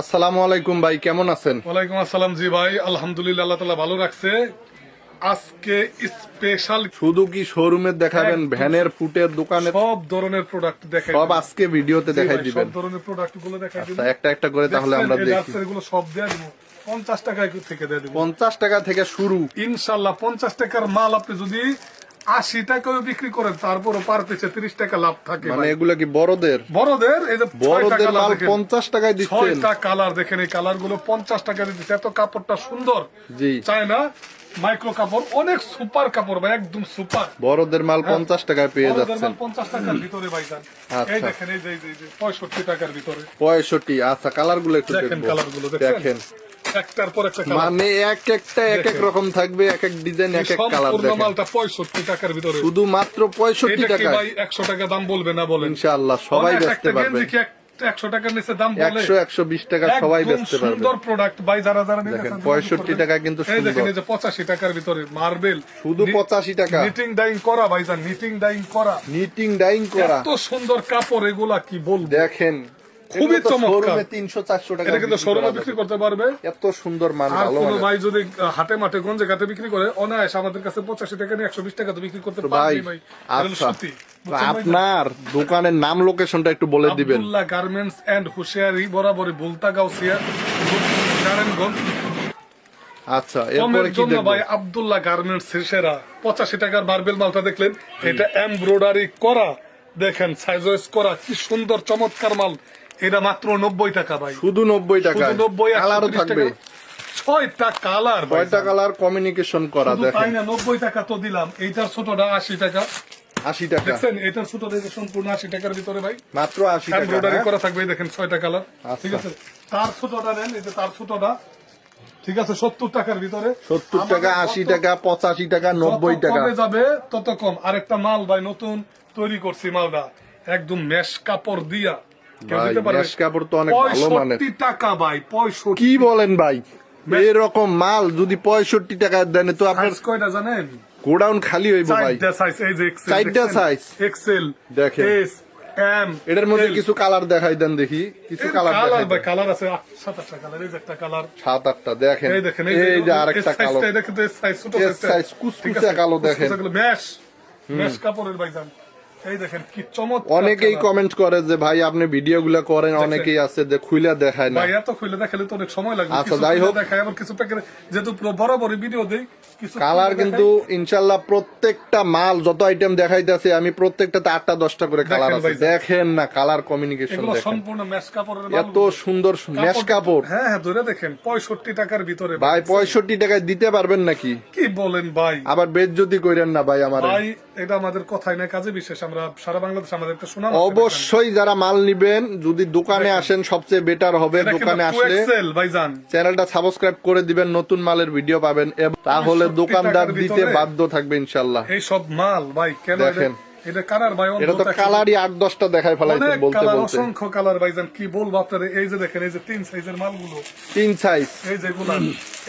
আসসালামু আলাইকুম ভাই কেমন আছেন? ওয়ালাইকুম আসসালাম জি ভাই আলহামদুলিল্লাহ আল্লাহ তালা ভালো রাখছে। আজকে স্পেশাল শুধু কি শোরুমে দেখাবেন ভ্যানের ফুটের দোকানে? সব ধরনের প্রোডাক্ট দেখাই সব আজকে ভিডিওতে দেখাই দিবেন। সব ধরনের প্রোডাক্টগুলো দেখাই আচ্ছা একটা একটা করে তাহলে আমরা দেখি। এগুলো সব দেয়া দিব। পঞ্চাশ টাকা থেকে দিয়ে দিব। পঞ্চাশ টাকা থেকে শুরু। ইনশাল্লাহ পঞ্চাশ টাকার মাল আপনি যদি আশি টাকাও বিক্রি করেন তারপরও পার পিছে তিরিশ টাকা লাভ থাকে মানে ভাই। এগুলো কি বড়দের? বড়দের এই যে বড়দের দেখেন। পঞ্চাশ টাকায় দিচ্ছেন। ছয়টা কালার দেখেন এই কালারগুলো পঞ্চাশ টাকা দিচ্ছে। এত কাপড়টা সুন্দর। জি। চায় না মাইক্রো কাপড় অনেক সুপার কাপড় ভাই একদম সুপার। বড়দের মাল পঞ্চাশ টাকায় পেয়ে পঞ্চাশ টাকার ভিতরে ভাইজান আচ্ছা। এই দেখেন এই যে পঁয়ষট্টি টাকার ভিতরে। পঁয়ষট্টি আচ্ছা কালারগুলো একটু দেখেন কালারগুলো দেখেন। একটার পর একটা মানে এক একটা এক এক রকম থাকবে এক এক ডিজাইন এক এক কালার দেখেন। মালটা পঁয়ষট্টি টাকার ভিতরে। শুধু মাত্র পঁয়ষট্টি এটা কি টাকায়। ভাই একশো টাকা দাম বলবে না বলেন? ইনশাআল্লাহ সবাই বেচতে পারবে। একশো টাকার নিচে দাম বলে? একশো একশো বিশ টাকা সবাই বেচতে পারবে। সুন্দর প্রোডাক্ট ভাই যারা যারা দেখেন, 65 টাকা কিন্তু দেখেন এই যে পঁচাশি টাকার ভিতরে মার্বেল শুধু 85 টাকা। নিটিং ডাইং করা নিটিং ডাইং করা। নিটিং ডাইং করা। এত সুন্দর কাপড় এগুলা কি বলব? দেখেন খুবই চমৎকার। তিনশো চারশো টাকা এটা কিন্তু শোরুমে বিক্রি করতে পারবে। এত সুন্দর মান আর ভালো ভাই যদি হাটে মাঠে গঞ্জে ঘাটে বিক্রি করে অনায়াস আমাদের কাছে পঁচাশি টাকা নিয়ে একশো বিশ টাকা তো বিক্রি করতে ভাই পারবে ভাই আচ্ছা। সত্যি বুঝছেন আপনার দোকানের নাম লোকেশনটা একটু বলে দিবেন। আব্দুল্লাহ গার্মেন্টস এন্ড হুশিয়ারি বরাবরই বুলতা গাউসিয়া নারায়ণগঞ্জ। আচ্ছা এরপরে কি দেখব? ভাই আব্দুল্লাহ গার্মেন্টস সেরা। পঁচাশি টাকার মার্বেল মালটা দেখলেন। এটা এমব্রয়ডারি করা। দেখেন সাইজ করা। কি সুন্দর চমৎকার মাল। এটা মাত্র নব্বই টাকা ভাই। শুধু নব্বই টাকা নব্বই কালারও থাকবে। ছয়টা কালার কয়টা কালার কমিউনিকেশন করা শুধু দেখেন। না নব্বই টাকা তো দিলাম। এইটার ছোটটা আশি টাকা। আশি টাকা। দেখছেন? এটার ছোট দেখে সম্পূর্ণ আশি টাকার ভিতরে ভাই। মাত্র আশি টাকা? করা থাকবে দেখেন ছয়টা কালার। ঠিক আছে? তার ছোটটা নেন এই যে তার ছোটটা। ঠিক আছে? সত্তর টাকার ভিতরে। সত্তর টাকা আশি টাকা পঁচাশি টাকা নব্বই টাকা। কমে যাবে তত কম। আরেকটা মাল ভাই নতুন তৈরি করছি মালটা। একদম মেশ কাপড় দিয়া। কেউ ভাই, দিতে পারবে? mesh কাপড় তো অনেক ভালো মানের। 65 টাকা ভাই পঁয়ষট্টি। কি বলেন ভাই? এরকম মাল যদি পঁয়ষট্টি টাকা দেন তো আপনার কয়টা জানেন? গোডাউন খালি হইব ভাই। চারটা সাইজ এক্সেল দেখেন। এম এটার মধ্যে কিছু কালার দেখাই দেন দেখি। কিছু কালার কালার ভাই কালার আছে সাত আটটা কালার এই যে একটা কালার সাত আটটা দেখেন। এই দেখেন এই যে আরেকটা কালো দেখেন সাইজ ছোট কুচকুচে কালো দেখেন। কাপড়ের ভাইজান এই দেখেন কি চমৎকার অনেকেই কমেন্ট করে যে ভাই আপনি ভিডিও গুলা করেন অনেকেই আছে যে খুইলা দেখায় না। ভাই এত খুলে দেখালে তো অনেক সময় লাগবে। আচ্ছা, যাই হোক। দেখায় আবার কিছু প্যাকেট যেহেতু ভিডিও দেই কালার কিন্তু প্রত্যেকটা মাল যত আইটেম দেখাইতেছে আমি প্রত্যেকটাতে আটটা দশটা করে কালার আছে। দেখেন না কালার কমিউনিকেশন দেখেন। সম্পূর্ণ কাপড়ের এত সুন্দর মেশ কাপড় হ্যাঁ হ্যাঁ ধরে দেখেন পঁয়ষট্টি টাকার ভিতরে ভাই পঁয়ষট্টি টাকায় দিতে পারবেন নাকি? কি বলেন ভাই? আবার বেদ যদি কইরেন না ভাই আমার। ভাই এটা আমাদের কথাই না কাজে বিশেষ। আমরা সারা বাংলাদেশ আমাদের একটা সুনাম অবশ্যই যারা মাল নিবেন যদি দোকানে আসেন সবচেয়ে বেটার হবে দোকানে আসলে। 2XL চ্যানেলটা সাবস্ক্রাইব করে দিবেন নতুন মালের ভিডিও পাবেন তাহলে দোকানদার দিতে বাধ্য থাকবে ইনশাল্লাহ এই সব মাল ভাই কেন দেখেন। এটা কালার ভাই এটা তো কালারই আট দশটা দেখায় ফেলাইছে বলতে বলতে। অসংখ্য কালার ভাইজান কি বলব আপনারা? এই যে দেখেন এই যে তিন সাইজের মালগুলো। তিন সাইজ এই যেগুলো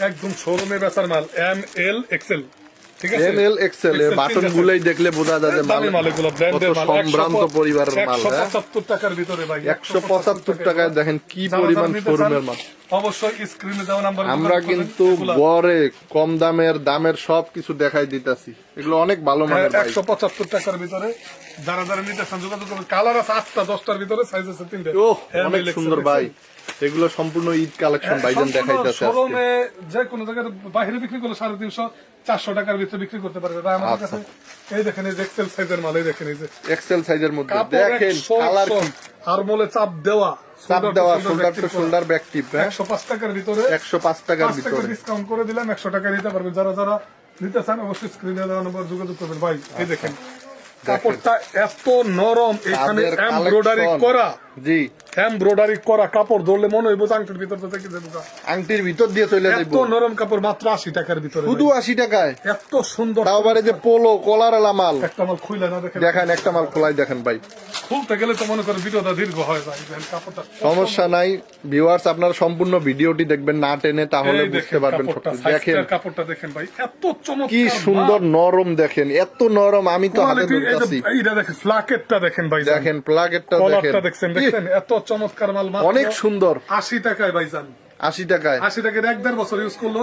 একদম শোরুমে বেচার মাল এম এল এক্সেল ঠিক আছে? এম এল এক্সেল এর বাটন তিনটা দেখলে বোঝা যায় যে মাল কত সম্ভ্রান্ত পরিবারের মাল একশো হ্যাঁ পঁচাত্তর টাকার ভিতরে ভাই একশো পঁচাত্তর টাকায় দেখেন কি পরিমাণ শোরুমের মাল। অবশ্যই স্ক্রিনে দেওয়া নাম্বার আমরা কিন্তু গড়ে কম দামের দামের সব কিছু দেখাই দিতাছি। এগুলো অনেক ভালো মানের ভাই একশো পঁচাত্তর টাকার ভিতরে। যারা যারা নিতে চান যোগাযোগ করবেন। কালার আছে আটটা দশটার ভিতরে সাইজ আছে তিনটে। ওহ অনেক সুন্দর ভাই। এগুলো সম্পূর্ণ ঈদ কালেকশন ভাইজান দেখাইতেছে আজকে। শোরুমে যে কোনো জায়গায় বাইরে বিক্রি করলে সাড়ে তিনশো চারশো টাকার ভিতরে বিক্রি করতে পারবে। তাই আমাদের আচ্ছা। কাছে এই দেখেন এই এক্সেল সাইজের মাল এই দেখেন এই যে এক্সেল সাইজের মধ্যে। দেখেন কালার আর চাপ দেওয়া চাপ দেওয়া শোল্ডার টু শোল্ডার ব্যাক টিপ হ্যাঁ? টাকার ভিতরে টাকার ডিসকাউন্ট করে দিলাম একশো টাকা নিতে পারবেন। যারা যারা নিতে চান অবশ্যই স্ক্রিনে দেওয়া নম্বর যোগাযোগ করবেন। ভাই এই দেখেন কাপড়টা এত নরম এখানে এমব্রয়ডারি করা। জি। এমব্রয়ডারি করা কাপড় ধরলে মনে হইব আংটির ভিতর থেকে দেবো আংটির ভিতর দিয়ে চলে এত নরম কাপড় মাত্র আশি টাকার ভিতরে শুধু। আশি টাকায়? এত সুন্দর যে পোলো কলার মাল। একটা মাল খুলে না দেখেন দেখেন একটা মাল খোলাই দেখেন ভাই। খুলতে গেলে তো মনে করেন ভিডিওটা দীর্ঘ হয়ে যায় কাপড়টা সমস্যা নাই। ভিউয়ার্স আপনারা সম্পূর্ণ ভিডিওটি দেখবেন না টেনে তাহলে বুঝতে পারবেন দেখেন। কাপড়টা দেখেন ভাই এত চমৎকার কি সুন্দর নরম দেখেন এত নরম আমি তো হাতে ধরতেছি। এইটা দেখেন ফ্লাকেটটা দেখেন ভাই। দেখেন দেখেন। দেখছেন দেখছেন এত চমৎকার মাল অনেক সুন্দর। আশি টাকায় ভাইজান। আশি টাকায়। আশি টাকার এক দেড় বছর ইউজ করল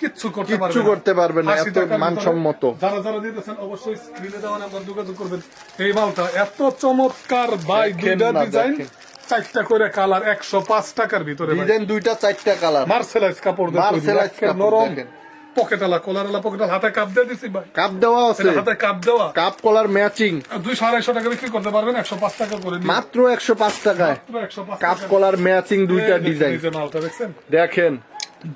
কিচ্ছু করতে পারবে না। করতে পারবে না, এত মানসম্মত। যারা যারা দিতেছেন অবশ্যই স্ক্রিনে দেওয়া নাম্বার যোগাযোগ করবেন। এই মালটা এত চমৎকার বাই দুইটা ডিজাইন চারটা করে কালার একশো পাঁচ টাকার ভিতরে ডিজাইন দুইটা চারটা কালার মার্সেলাইজ কাপড় মার্সেলাইজ একের পকেটাল হাতে কাপ দিয়ে দিছি ভাই। কাপ দেওয়া আছে। হাতে কাপ দেওয়া। কাপ কলার ম্যাচিং টাকা বিক্রি করতে পারবেন একশো পাঁচ টাকা করে মাত্র একশো পাঁচ টাকায়। কাপ কলার ম্যাচিং দুইটা ডিজাইন দেখেন।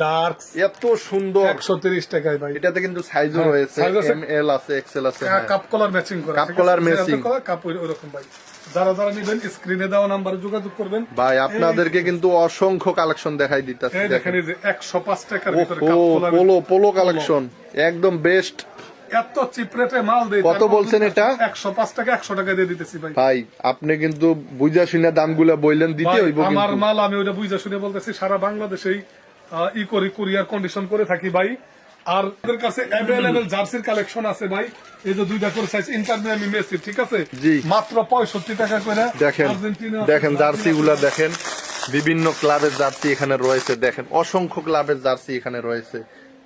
ডার্ক এত সুন্দর। একশো তিরিশ টাকায় ভাই। এটাতে কিন্তু সাইজও হ্যাঁ, রয়েছে এম এল আছে এক্সেল আছে। কাপ কলার ম্যাচিং করা কাপ কলার করা, কাপ ওইরকম ভাই। যারা যারা নিবেন স্ক্রিনে দেওয়া নাম্বারে যোগাযোগ করবেন। ভাই আপনাদেরকে কিন্তু অসংখ্য কালেকশন দেখাই দিতেছি দেখেন এই যে একশো পাঁচ টাকার ভিতরে cup collar polo polo collection একদম বেস্ট এত চিপ রেটে মাল দেয় কত বলছেন এটা? একশো পাঁচ টাকা একশো টাকা দিয়ে দিতেছি ভাই। ভাই আপনি কিন্তু বুঝা শুনে দামগুলা বললেন দিতে হইব আমার মাল আমি ওইটা বুঝে শুনে বলতেছি সারা বাংলাদেশেই ই করি কুরিয়ার কন্ডিশন করে থাকি ভাই। আর আমাদের কাছে অ্যাভেলেবেল জার্সির কালেকশন আছে ভাই। এই যে দুইটা করে সাইজ ইন্টারনেট আমি মেসি ঠিক আছে? মাত্র পঁয়ষট্টি টাকা করে দেখেন দেখেন জার্সি গুলা দেখেন বিভিন্ন ক্লাবের জার্সি এখানে রয়েছে দেখেন অসংখ্য ক্লাবের জার্সি এখানে রয়েছে।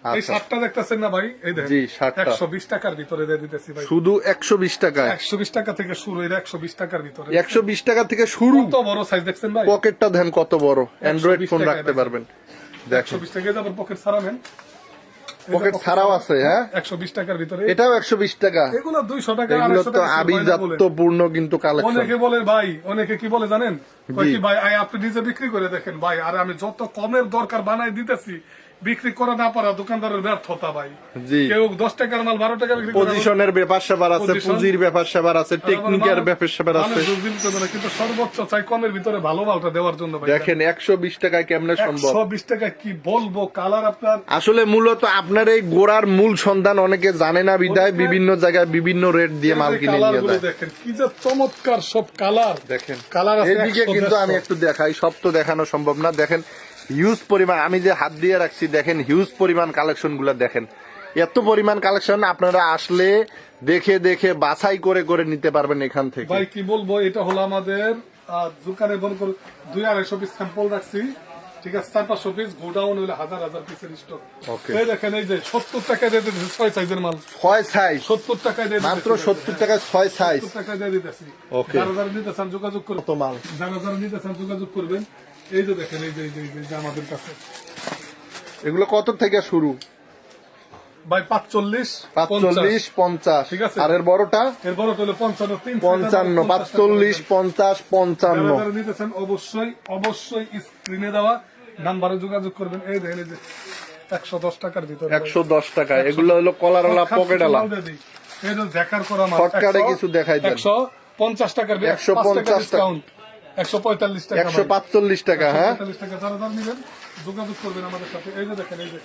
এই আচ্ছা। শার্টটা দেখতেছেন না ভাই? এই দেখেন জি, শার্টটা। একশো বিশ টাকার ভিতরে দিয়ে দিতেছি ভাই। শুধু একশো বিশ টাকায়। একশো বিশ টাকা থেকে শুরু এটা একশো বিশ টাকার ভিতরে। একশো বিশ টাকা থেকে শুরু। কত বড় সাইজ দেখছেন ভাই? পকেটটা দেন কত বড়। অ্যান্ড্রয়েড ফোন রাখতে পারবেন। একশো বিশ টাকা যাবার পকেট সারাবেন পকেট ছাড়াও আছে হ্যাঁ? একশো বিশ টাকার ভিতরে। এটাও একশো বিশ টাকা। এগুলো দুইশো টাকা এগুলো তো কিন্তু কালেকশন অনেকে বলে ভাই অনেকে কি বলে জানেন? ভাই আপনি নিজে বিক্রি করে দেখেন ভাই আর আমি যত কমের দরকার বানাই দিতেছি বিক্রি করে না পারা দোকানদারের ব্যর্থতা ভাই। কেউ দশ টাকার মাল বারো টাকা বিক্রি পজিশনের ব্যাপার স্যাপার আছে পুঁজির ব্যাপার স্যাপার আছে টেকনিকের ব্যাপার স্যাপার আছে। কিন্তু সর্বোচ্চ চাই কমের ভিতরে ভালো মালটা দেওয়ার জন্য দেখেন একশো বিশ টাকায় কেমনে সম্ভব? একশো বিশ টাকা কি বলব কালার আপনার আসলে মূলত আপনার এই গোড়ার মূল সন্ধান অনেকে জানে না বিদায় বিভিন্ন জায়গায় বিভিন্ন রেট দিয়ে মাল কিনে নিয়ে যায়। দেখেন কি যে চমৎকার সব কালার। দেখেন কালার আছে এদিকে কিন্তু আমি একটু দেখাই সব তো দেখানো সম্ভব না। দেখেন হিউজ পরিমাণ আমি যে হাত দিয়ে রাখছি দেখেন হিউজ পরিমাণ কালেকশনগুলা দেখেন। এত পরিমাণ কালেকশন আপনারা আসলে দেখে দেখে বাছাই করে করে নিতে পারবেন এখান থেকে। ভাই কি বলব এটা হলো আমাদের দোকানে বল করে দুই আড়াইশো পিস স্যাম্পল রাখছি। ঠিক আছে চার পাঁচশো পিস গোডাউন হইলে হাজার হাজার পিসের স্টক এই দেখেন এই যে সত্তর টাকা দিয়ে দিতেছি ছয় সাইজের মাল। ছয় সাইজ সত্তর টাকায় দিয়ে মাত্র সত্তর টাকায় ছয় সাইজ সত্তর টাকায় দিয়ে দিতেছি। যারা যারা নিতে চান যোগাযোগ করবেন মাল? যারা যারা নিতে চান যোগাযোগ করবেন। এই যে দেখেন এই যে এই আমাদের কাছে। এগুলো কত থেকে শুরু? ভাই পাঁচচল্লিশ পাঁচচল্লিশ পঞ্চাশ। ঠিক আছে। আর এর বড়টা? এরপর হলো পঞ্চান্ন পঞ্চান্ন পাঁচচল্লিশ পঞ্চাশ পঞ্চান্ন। যারা যারা নিতেছেন অবশ্যই অবশ্যই স্ক্রিনে দেওয়া নাম্বারে যোগাযোগ করবেন। এই দেখেন এই যে একশো দশ টাকার ভিতরে। একশো দশ টাকা। এগুলো হলো কলারওয়ালা পকেটালা করা শর্টকাটে কিছু দেখাই। একশো পঞ্চাশ টাকার একশো পঞ্চাশ। ডিসকাউন্ট একশো পঁয়তাল্লিশ টাকা একশো পাঁচচল্লিশ টাকা হ্যাঁ? টাকা। যারা যারা নিবেন যোগাযোগ করবেন আমাদের সাথে। এই যে দেখেন এই যে